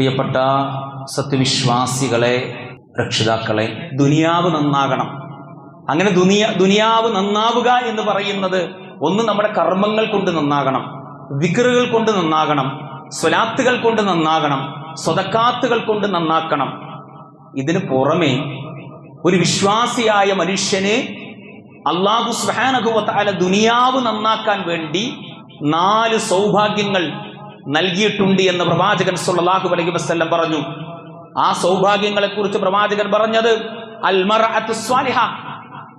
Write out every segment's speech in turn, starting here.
പ്രിയപ്പെട്ട സത്യവിശ്വാസികളെ രക്ഷിതാക്കളെ ദുനിയാവ് നന്നാകണം. അങ്ങനെ ദുനിയ ദുനിയാവ് നന്നാവുക എന്ന് പറയുന്നത് ഒന്ന് നമ്മുടെ കർമ്മങ്ങൾ കൊണ്ട് നന്നാകണം വിക്രുകൾ കൊണ്ട് നന്നാകണം സ്വലാത്തുകൾ കൊണ്ട് നന്നാകണം സ്വതക്കാത്തുകൾ കൊണ്ട് നന്നാക്കണം. ഇതിന് പുറമെ ഒരു വിശ്വാസിയായ മനുഷ്യന് അള്ളാഹു സുഹാനകുവത്താല ദുനിയാവ് നന്നാക്കാൻ വേണ്ടി നാല് സൗഭാഗ്യങ്ങൾ നൽകിയിട്ടുണ്ട് എന്ന് പ്രവാചകൻ സുല്ലാഹു അലൈഹി വസ്ല്ലം പറഞ്ഞു. ആ സൗഭാഗ്യങ്ങളെ കുറിച്ച് പ്രവാചകൻ പറഞ്ഞത് അൽമർ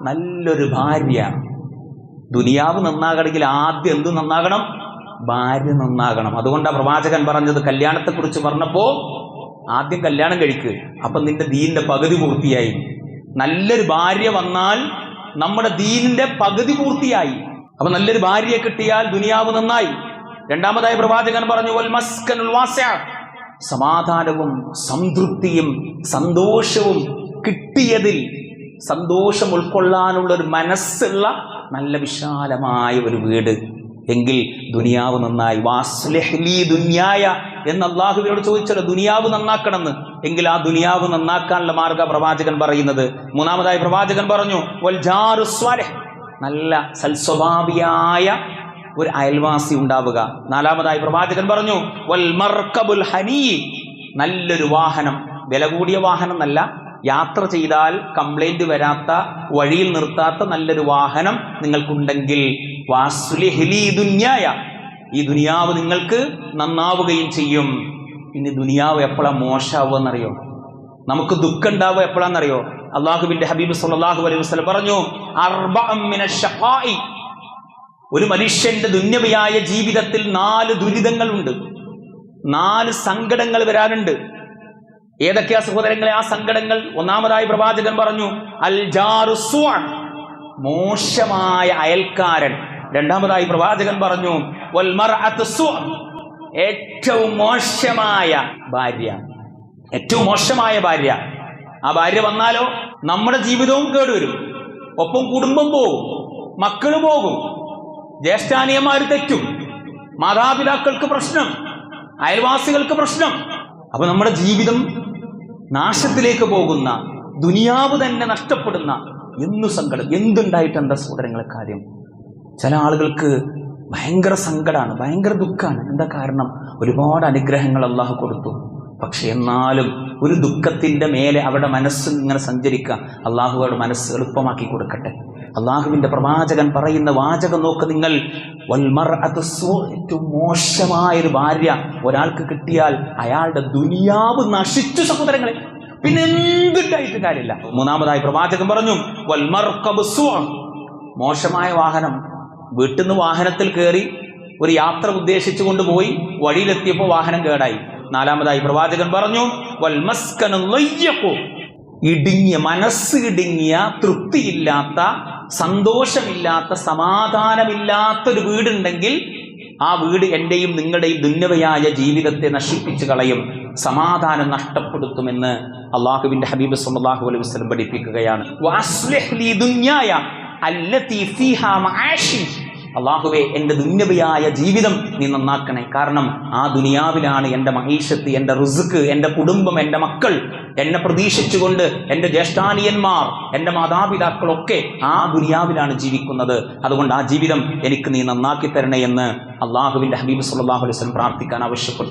നല്ലൊരു ഭാര്യ. ദുനിയാവ് നന്നാകണമെങ്കിൽ ആദ്യം എന്ത് നന്നാകണം? ഭാര്യ നന്നാകണം. അതുകൊണ്ടാണ് പ്രവാചകൻ പറഞ്ഞത് കല്യാണത്തെക്കുറിച്ച് പറഞ്ഞപ്പോ ആദ്യം കല്യാണം കഴിക്ക്. അപ്പൊ നിന്റെ ദീനിന്റെ പകുതി പൂർത്തിയായി. നല്ലൊരു ഭാര്യ വന്നാൽ നമ്മുടെ ദീനിന്റെ പകുതി പൂർത്തിയായി. അപ്പൊ നല്ലൊരു ഭാര്യയെ കിട്ടിയാൽ ദുനിയാവ് നന്നായി. രണ്ടാമതായി പ്രവാചകൻ പറഞ്ഞു. സമാധാനവും സംതൃപ്തിയും സന്തോഷവും കിട്ടിയതിൽ സന്തോഷം ഉൾക്കൊള്ളാനുള്ള ഒരു മനസ്സുള്ള നല്ല വിശാലമായ ഒരു വീട് എങ്കിൽ ദുനിയാവ് നന്നായി വാസ്ലഹ്ലി ദുന്യായ എന്ന് അള്ളാഹുവിനോട് ചോദിച്ചല്ലോ ദുനിയാവ് നന്നാക്കണമെന്ന് എങ്കിൽ ആ ദുനിയാവ് നന്നാക്കാനുള്ള മാർഗ പ്രവാചകൻ പറയുന്നത് മൂന്നാമതായി പ്രവാചകൻ പറഞ്ഞു "വൽ ജാറു സ്വാലിഹ്." നല്ല സൽസ്വഭാവിയായ ഒരു അയൽവാസി ഉണ്ടാവുക. നാലാമതായി പ്രവാചകൻ പറഞ്ഞു "വൽ ഹനീ." നല്ലൊരു വാഹനം വില കൂടിയ വാഹനം എന്നല്ല യാത്ര ചെയ്താൽ കംപ്ലൈന്റ് വരാത്ത വഴിയിൽ നിർത്താത്ത നല്ലൊരു വാഹനം നിങ്ങൾക്കുണ്ടെങ്കിൽ ഈ ദുനിയാവ് നിങ്ങൾക്ക് നന്നാവുകയും ചെയ്യും. ഇനി ദുനിയാവ് എപ്പോഴാ മോശമാവുമെന്നറിയോ നമുക്ക് ദുഃഖം ഉണ്ടാവുക എപ്പോഴാണെന്നറിയോ അള്ളാഹുബിന്റെ ഹബീബ് സല്ലാഹു അലൈഹി വസ്ലം പറഞ്ഞു. ഒരു മനുഷ്യന്റെ ദുന്യമയായ ജീവിതത്തിൽ നാല് ദുരിതങ്ങളുണ്ട്. നാല് സങ്കടങ്ങൾ വരാനുണ്ട്. ഏതൊക്കെയാ സഹോദരങ്ങളെ ആ സങ്കടങ്ങൾ? ഒന്നാമതായി പ്രവാചകൻ പറഞ്ഞു അൽ മോശമായ അയൽക്കാരൻ. രണ്ടാമതായി പ്രവാചകൻ പറഞ്ഞു ഏറ്റവും മോശമായ ഭാര്യ. ഏറ്റവും മോശമായ ഭാര്യ. ആ ഭാര്യ വന്നാലോ? നമ്മുടെ ജീവിതവും കേടുവരും. ഒപ്പം കുടുംബം പോകും മക്കൾ പോകും. ജ്യേഷ്ഠാനിയന്മാർ തെറ്റും. മാതാപിതാക്കൾക്ക് പ്രശ്നം. അയൽവാസികൾക്ക് പ്രശ്നം. അപ്പൊ നമ്മുടെ ജീവിതം നാശത്തിലേക്ക് പോകുന്ന ദുനിയാവ് തന്നെ നഷ്ടപ്പെടുന്ന എന്നു സങ്കടം എന്തുണ്ടായിട്ട് എന്താ സഹോദരങ്ങളെ കാര്യം? ചില ആളുകൾക്ക് ഭയങ്കര സങ്കടമാണ് ഭയങ്കര ദുഃഖമാണ് എന്താ കാരണം? ഒരുപാട് അനുഗ്രഹങ്ങൾ അള്ളാഹു കൊടുത്തു. പക്ഷെ എന്നാലും ഒരു ദുഃഖത്തിന്റെ മേലെ അവരുടെ മനസ്സ് ഇങ്ങനെ സഞ്ചരിക്കുക അള്ളാഹു അവരുടെ മനസ്സ് എളുപ്പമാക്കി കൊടുക്കട്ടെ. അള്ളാഹുവിന്റെ പ്രവാചകൻ പറയുന്ന വാചകം നോക്ക് നിങ്ങൾ ഏറ്റവും മോശമായ ഒരു ഭാര്യ ഒരാൾക്ക് കിട്ടിയാൽ അയാളുടെ ദുനിയാവ് നശിച്ചു സഹോദരങ്ങളെ പിന്നെ എന്തുണ്ടായിട്ട് കാര്യമില്ല മൂന്നാമതായി പ്രവാചകൻ പറഞ്ഞു. മോശമായ വാഹനം വീട്ടിൽ നിന്ന് വാഹനത്തിൽ കയറി ഒരു യാത്ര ഉദ്ദേശിച്ചു കൊണ്ടുപോയി വഴിയിലെത്തിയപ്പോൾ വാഹനം കേടായി നാലാമതായി പ്രവാചകൻ പറഞ്ഞു വൽമസ്കനു. ഇടുങ്ങിയ മനസ്സ് ഇടുങ്ങിയ തൃപ്തിയില്ലാത്ത സന്തോഷമില്ലാത്ത സമാധാനമില്ലാത്ത ഒരു വീടുണ്ടെങ്കിൽ ആ വീട് എന്റെയും നിങ്ങളുടെയും ദുന്നവയായ ജീവിതത്തെ നശിപ്പിച്ചു കളയും സമാധാനം നഷ്ടപ്പെടുത്തുമെന്ന് അള്ളാഹുബിന്റെ ഹബീബ് സല്ലാഹു അലൈഹി വസ്ലം പഠിപ്പിക്കുകയാണ്. അള്ളാഹുവെ എന്റെ ദുന്യവയായ ജീവിതം നീ നന്നാക്കണേ. കാരണം ആ ദുനിയാവിലാണ് എന്റെ മഹീഷത്ത് എന്റെ റുസുക്ക് എന്റെ കുടുംബം എന്റെ മക്കൾ. എന്നെ പ്രതീക്ഷിച്ചുകൊണ്ട് എന്റെ ജ്യേഷ്ഠാനിയന്മാർ എന്റെ മാതാപിതാക്കളൊക്കെ ആ ദുനിയാവിലാണ് ജീവിക്കുന്നത്. അതുകൊണ്ട് ആ ജീവിതം എനിക്ക് നീ നന്നാക്കി തരണേ എന്ന് അള്ളാഹുവിന്റെ ഹബീബ് സല്ലല്ലാഹു അലൈഹി പ്രാർത്ഥിക്കാൻ ആവശ്യപ്പെട്ടു.